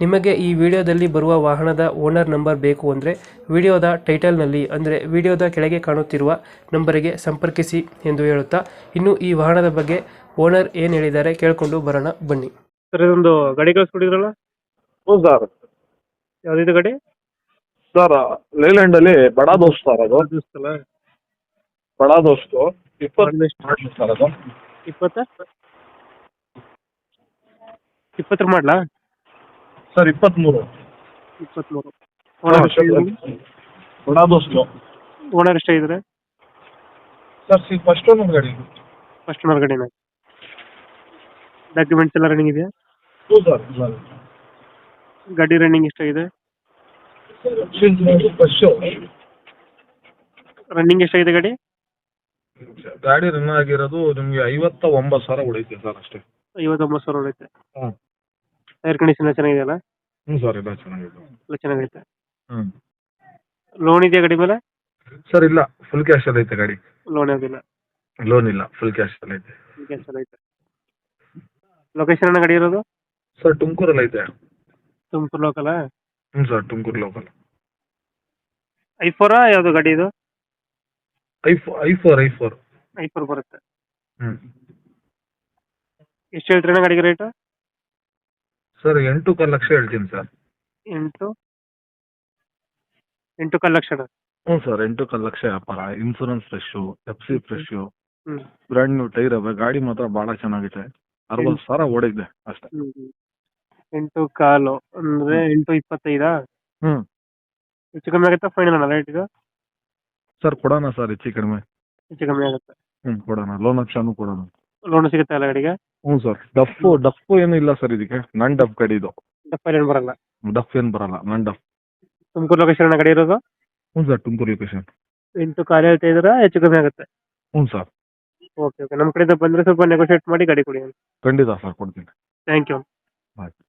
ನಿಮಗೆ ಈ ವಿಡಿಯೋದಲ್ಲಿ ಬರುವ ವಾಹನದ ಓನರ್ ನಂಬರ್ ಬೇಕು ಅಂದರೆ ವಿಡಿಯೋದ ಟೈಟಲ್ನಲ್ಲಿ ಅಂದರೆ ವಿಡಿಯೋದ ಕೆಳಗೆ ಕಾಣುತ್ತಿರುವ ನಂಬರಿಗೆ ಸಂಪರ್ಕಿಸಿ ಎಂದು ಹೇಳುತ್ತಾ ಇನ್ನು ಈ ವಾಹನದ ಬಗ್ಗೆ ಓನರ್ ಏನು ಹೇಳಿದ್ದಾರೆ ಕೇಳಿಕೊಂಡು ಬರೋಣ ಬನ್ನಿ. ಸರ್ ಇದೊಂದು ಗಾಡಿ ಕಳಿಸ್ಕೊಟ್ಟಿದ್ರಲ್ಲ? ಹ್ಞೂ ಸರ್. ಯಾವುದಿದೆ ಗಾಡಿ? ಸರ್ ಲೈಲ್ಯಾಂಡ್ ಅಲ್ಲಿ ಬಡ ದೋಸ್ತ್ ಸರ್ ಅದು. ಬಡ ದೋಸ್ತು ಇಪ್ಪತ್ತು ಸರ್ ಅದು. ಇಪ್ಪತ್ತ? ಇಪ್ಪತ್ತರ ಮಾಡಲಾ? ಸರ್ ಇಪ್ಪತ್ತ್ಮೂರು. ಇಪ್ಪತ್ತ್ಮೂರು. ಬಡ ದೋಸ್ತು ಓನರ್ ಎಷ್ಟಾಗಿದ್ದಾರೆ ಸರ್ ಸಿ ಫಸ್ಟ್ ಒನ್ ಗಾಡಿ ಫಸ್ಟ್ ಓನರ್ ಗಾಡಿನ. ಡಾಕ್ಯುಮೆಂಟ್ಸ್ ಎಲ್ಲ ರನ್ನಿಂಗ್ ಇದೆಯಾ? ಹ್ಞೂ ಸರ್ ಸರ್ ಗಾಡಿ ರನ್ನಿಂಗ್ ಎಷ್ಟಾಗಿದೆ ಫಸ್ಟ್ ರನ್ನಿಂಗ್ ಎಷ್ಟಾಗಿದೆ ಗಾಡಿ? ಗಾಡಿ ರನ್ ಆಗಿರೋದು ನಿಮಗೆ ಐವತ್ತ ಒಂಬತ್ತು ಸಾವಿರ ಉಳಿತೆ ಸರ್ ಅಷ್ಟೇ. ಐವತ್ತೊಂಬತ್ತು ಸಾವಿರ ಉಳಿತೆ ಹಾಂ ಏರ್ ಕಂಡೀಷನ್ ಎಲ್ಲ ಚೆನ್ನಾಗಿದೆಯಲ್ಲ? ಹ್ಞೂ ಸರ್ ಎಲ್ಲ ಚೆನ್ನಾಗಿದೆ ಎಲ್ಲ ಚೆನ್ನಾಗೈತೆ ಹ್ಞೂ ಲೋನ್ ಇದೆಯಾ ಗಾಡಿ ಮೇಲೆ? ಸರ್ ಇಲ್ಲ. ಫುಲ್ ಕ್ಯಾಶ್ ಅಲ್ಲಿ ಐತೆ ಗಾಡಿ. ಲೋನ್ ಯಾವುದಿಲ್ಲ ಲೋನ್ ಇಲ್ಲ. ಫುಲ್ ಕ್ಯಾಶ್ ಅಲ್ಲಿ ಐತೆ. ಕ್ಯಾನ್ಸಲ್ ಐತೆ. ಲೊಕೇಶನ್ ಏನ ಗಾಡಿ ಇರೋದು? ಸರ್ ತುಮಕೂರಲ್ಲಿ ಐತೆ. ತುಮಕೂರು ಲೋಕಲ ಹ್ಞೂ ಸರ್ ತುಮಕೂರು ಲೋಕಲ್ ಐ ಫೋರಾ ಯಾವುದು ಗಾಡಿ ಇದು? I flow I four I four I four ಬರುತ್ತೆ. ಹ್ಞೂ ಎಷ್ಟು ಹೇಳ್ತೀರಣ್ಣ ಗಾಡಿಗೆ ರೇಟು ಸರ್ ಎಂಟು ಕಾಲು ಲಕ್ಷ ಹೇಳ್ತೀನಿ ಸರ್. ಎಂಟು? ಎಂಟು ಕಾಲು ಲಕ್ಷ ಹ್ಞೂ ಸರ್ ಎಂಟು ಕಾಲು ಲಕ್ಷ ವ್ಯಾಪಾರ insurance fresh F C fresh ಹ್ಞೂ ಬ್ರ್ಯಾಂಡ್ ನ್ಯೂ ಟೈರ್ ಅವೆ ಗಾಡಿ ಮಾತ್ರ ಭಾಳ ಚೆನ್ನಾಗಿದೆ ಅರವತ್ತು ಸಾವಿರ ಓಡಿದೆ ಅಷ್ಟೇ. ಎಂಟು ಕಾಲು ಅಂದ್ರೆ ಎಂಟು ಇಪ್ಪತ್ತೈದಾ? ಹ್ಞೂ ಹೆಚ್ಚು ಕಮ್ಮಿ ಆಗುತ್ತಾ ಫೈನಲ್ ಅಲ್ಲ ರೇಟ್ ಇದು? ಸರ್ ಕೊಡೋಣ ಸರ್ ಹೆಚ್ಚು ಕಡಿಮೆ. ಹೆಚ್ಚು ಕಮ್ಮಿ ಆಗುತ್ತೆ? ಹ್ಞೂ ಕೊಡೋಣ. ಲೋನ್ ಆಪ್ಷನ್ ಕೊಡೋಣ. ಲೋನ್ ಸಿಗುತ್ತೆ ಅಲ್ಲ ಗಾಡಿಗೆ? ಹ್ಞೂ ಸರ್. ಡಫ್ ಡಫ್ ಏನು ಇಲ್ಲ ಸರ್ ಇದಕ್ಕೆ. ನನ್ ಡಫ್ ಗಾಡಿ ಇದು. ಡಫ್ ಏನು ಬರಲ್ಲ? ಡಫ್ ಏನು ಬರಲ್ಲ ನನ್ ಡಫ್. ತುಮಕೂರು ಲೊಕೇಶನ್ ಅಣ್ಣ ಗಾಡಿ ಇರೋದು? ಹ್ಞೂ ಸರ್ ತುಮಕೂರು ಲೊಕೇಶನ್ ಎಂಟು ಕಾಲು ಹೇಳ್ತಾ ಇದ್ದೀರಾ ಹೆಚ್ಚು ಕಮ್ಮಿ ಆಗುತ್ತೆ? ಹ್ಞೂ ಸರ್. Okay okay. ನಮ್ಮ ಕಡೆಯಿಂದ ಬಂದರೆ ಸ್ವಲ್ಪ ನೆಗೋಷಿಯೇಟ್ ಮಾಡಿ ಗಾಡಿ ಕೊಡಿ ಖಂಡಿತ ಸರ್ ಕೊಡ್ತೀನಿ. ಥ್ಯಾಂಕ್ ಯು ಆಯ್ತು